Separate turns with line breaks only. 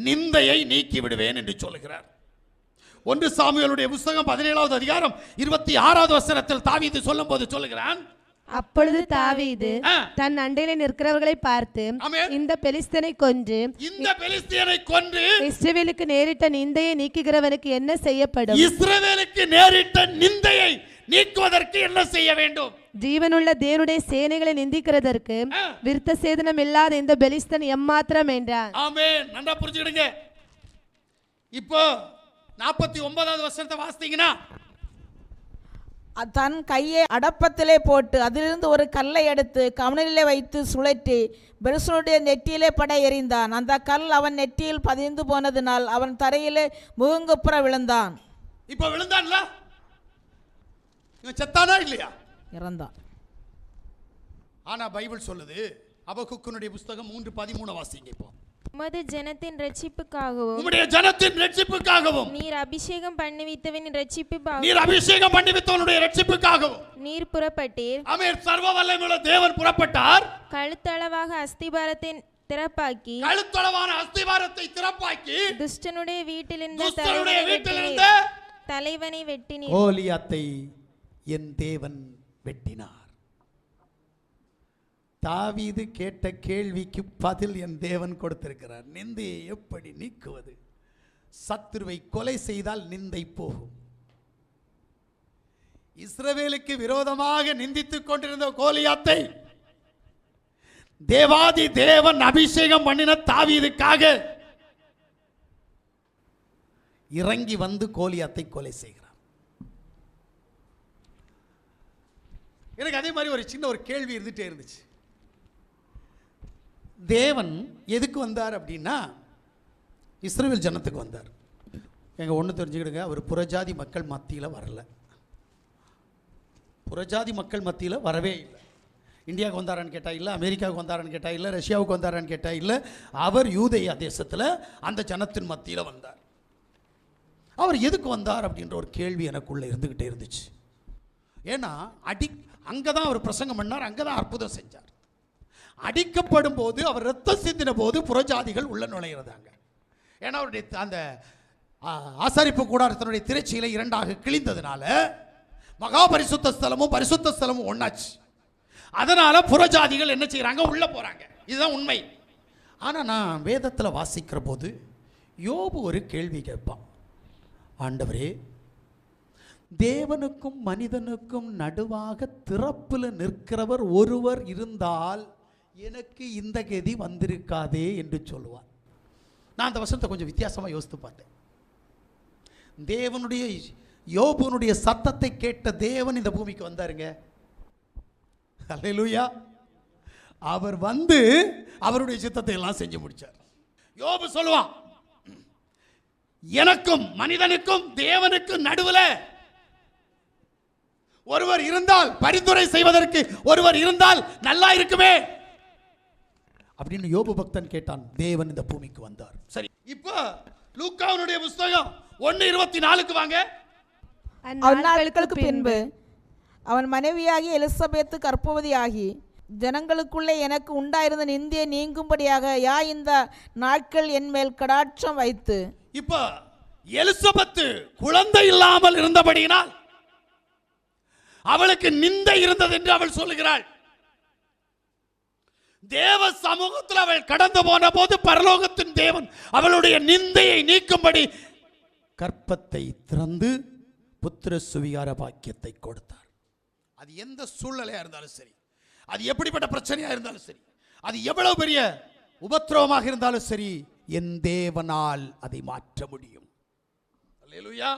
நிந்தையை நீக்கி விடுவேன் என்று சொல்லுகிறார் ஒன்று சாமுவேலுடைய புஸ்தகம் பதினேழாவது அதிகாரம் இருபத்தி ஆறாவது வசனத்தில் தாவீது சொல்லும்போது சொல்லுகிறான்
அப்பொழுது தாவீது. தன் அண்டையில நிற்கிறவர்களை பார்த்து. இந்த பெலிஸ்தனை கொன்று
இந்த பெலிஸ்தியனை கொன்று
இஸ்ரவேலுக்கு நேரிட்ட நிந்தையை நீக்குகிறவனுக்கு என்ன செய்யப்படும்
இஸ்ரவேலுக்கு நேரிட்ட நிந்தையை நீக்குவதற்கு என்ன செய்ய வேண்டும்
ஜீவனுள்ள தேவனுடைய சேனைகளை நிந்திக்கிறதற்கு. விருத்த சேதனம் இல்லாத இந்த பெலிஸ்தன் எம்மாத்திரம் என்றான்
ஆமே நன்றா புரிஞ்சுக்கிடுங்க இப்போ நாற்பத்தி ஒன்பதாவது வருஷத்தை வாசித்தீங்கன்னா
தன் கையை அடப்பத்திலே போட்டு அதிலிருந்து ஒரு கல்லை எடுத்து கவனிலே வைத்து சுழற்றி பெருசனுடைய நெற்றியிலே பட எறிந்தான் அந்த கல் அவன் நெற்றியில் பதிந்து போனதினால் அவன் தரையிலே முகங்குப்புற விழுந்தான்
இப்போ விழுந்தான்ல இவன் செத்தானா இல்லையா
இறந்தான்
ஆனா பைபிள் சொல்லுது அபகுக்கனுடைய புஸ்தகம் மூன்று பதிமூணு வாசிங்க இப்போ
உமது ஜனத்தின் ரட்சிப்புக்காகவும்
உம்முடைய ஜனத்தின் ரட்சிப்புக்காகவும்.
நீர் அபிஷேகம் பண்ணுவித்தவனின் ரட்சிப்புக்காகவும்.
நீர் அபிஷேகம் பண்ணிவித்தவனுடைய ரட்சிப்புக்காகவும்.
நீர் புறப்பட்டீர்.
அமீர் சர்வ வல்லமையுள்ள தேவன் புறப்பட்டார்.
கழுத்தளவாக அஸ்திபாரத்தை திறப்பாக்கி.
கழுத்தளவான அஸ்திவாரத்தை திறப்பாக்கி.
துஷ்டனுடைய வீட்டிலிருந்த
துஷ்டனுடைய
தலைவனை
வீட்டிலிருந்த.
தலைவனை வெட்டினீர்.
கோலியாத்தை என் தேவன் வெட்டினார். தாவீது கேட்ட கேள்விக்கு பதில் என் தேவன் கொடுத்திருக்கிறார். நிந்தையை எப்படி நீக்குவது? சத்துருவை கொலை செய்தால் நிந்தை போகும். இஸ்ரவேலுக்கு விரோதமாக நிந்தித்துக் கொண்டிருந்த கோலியாத்தை தேவாதி தேவன் அபிஷேகம் பண்ணின தாவீதுக்காக இறங்கி வந்து கோலியாத்தை கொலை செய்கிறார் எனக்கு அதே மாதிரி ஒரு சின்ன ஒரு கேள்வி இருந்துகிட்டே இருந்துச்சு. தேவன் எதுக்கு வந்தார் அப்படின்னா இஸ்ரேல் ஜனத்துக்கு வந்தார். எங்கள் ஒன்று தெரிஞ்சுக்கிடுங்க அவர் புறஜாதி மக்கள் மத்தியில் வரல. புறஜாதி மக்கள் மத்தியில் வரவே இல்லை. இந்தியாவுக்கு வந்தாரான்னு கேட்டால் இல்லை அமெரிக்காவுக்கு வந்தாரான்னு கேட்டால் இல்லை ரஷ்யாவுக்கு வந்தாரான்னு கேட்டால் இல்லை அவர் யூதையா தேசத்தில் அந்த ஜனத்தின் மத்தியில் வந்தார். அவர் எதுக்கு வந்தார் அப்படின்ற ஒரு கேள்வி எனக்குள்ளே இருந்துக்கிட்டே இருந்துச்சு. ஏன்னா அடி அங்கே தான் அவர் பிரசங்கம் பண்ணார் அங்கே தான் அற்புதம் செஞ்சார். அடிக்கப்படும் போது அவர் ரத்தம் சிந்தின போது புறஜாதிகள் உள்ள நுழையிறதாங்க ஏன்னா அவருடைய அந்த ஆ, ஆசாரிப்பு கூடாரத்தினுடைய திரைச்சியில் இரண்டாக கிழிந்ததுனால மகா பரிசுத்த ஸ்தலமும் பரிசுத்த ஸ்தலமும் ஒன்றாச்சு அதனால் புறஜாதிகள் என்ன செய்கிறாங்க உள்ளே போகிறாங்க இதுதான் உண்மை. ஆனால் நான் வேதத்தில் வாசிக்கிற போது யோபு ஒரு கேள்வி கேட்பான். ஆண்டவரே தேவனுக்கும் மனிதனுக்கும் நடுவாக திறப்பில் நிற்கிறவர் ஒருவர் இருந்தால் எனக்கு இந்த கதி வந்திருக்காதே என்று சொல்லுவார். நான் அந்த வசனத்தை கொஞ்சம் வித்தியாசமாக யோசித்து பார்த்தேன். தேவனுடைய யோபுனுடைய சத்தத்தை கேட்ட தேவன் இந்த பூமிக்கு வந்தாருங்க. அல்லேலூயா அவர் வந்து அவருடைய சித்தத்தை எல்லாம் செஞ்சு முடிச்சார். யோபு சொல்லுவான் எனக்கும் மனிதனுக்கும் தேவனுக்கும் நடுவில் ஒருவர் இருந்தால் பரிந்துரை செய்வதற்கு ஒருவர் இருந்தால் நல்லா இருக்குமே. அப்படின்னு யோபு பக்தன் கேட்டான். தேவன் இந்த பூமிக்கு வந்தார். சரி இப்போ லூக்காவுடைய புஸ்தகம் ஒன்னு இருபத்தி நாலுக்கு வாங்க.
அவன் நாட்களுக்கு பின்பு அவன் மனைவியாகி எலிசபெத்து கற்பவதியாகி ஜனங்களுக்குள்ளே எனக்கு உண்டாயிருந்த நிந்தியை நீங்கும்படியாக யா இந்த நாட்கள் என் மேல் கடாட்சம் வைத்து?
இப்போ எலிசபெத்து குழந்தை இல்லாமல் இருந்தபடியினால் அவளுக்கு நிந்தை இருந்தது என்று அவள் சொல்லுகிறாள். தேவ சமூகத்தில் அவள் கடந்து போன போது பரலோகத்தின் தேவன் அவளுடைய நிந்தையை நீக்கும்படி கற்பத்தை திறந்து புத்திர சுவிகார பாக்கியத்தை கொடுத்தார். அது எந்த சூழ்நிலையா இருந்தாலும் சரி. அது எப்படிப்பட்ட பிரச்சனையா இருந்தாலும் சரி. அது எவ்வளவு பெரிய உபத்திரவமாக இருந்தாலும் சரி என் தேவனால் அதை மாற்ற முடியும். அல்லேலூயா.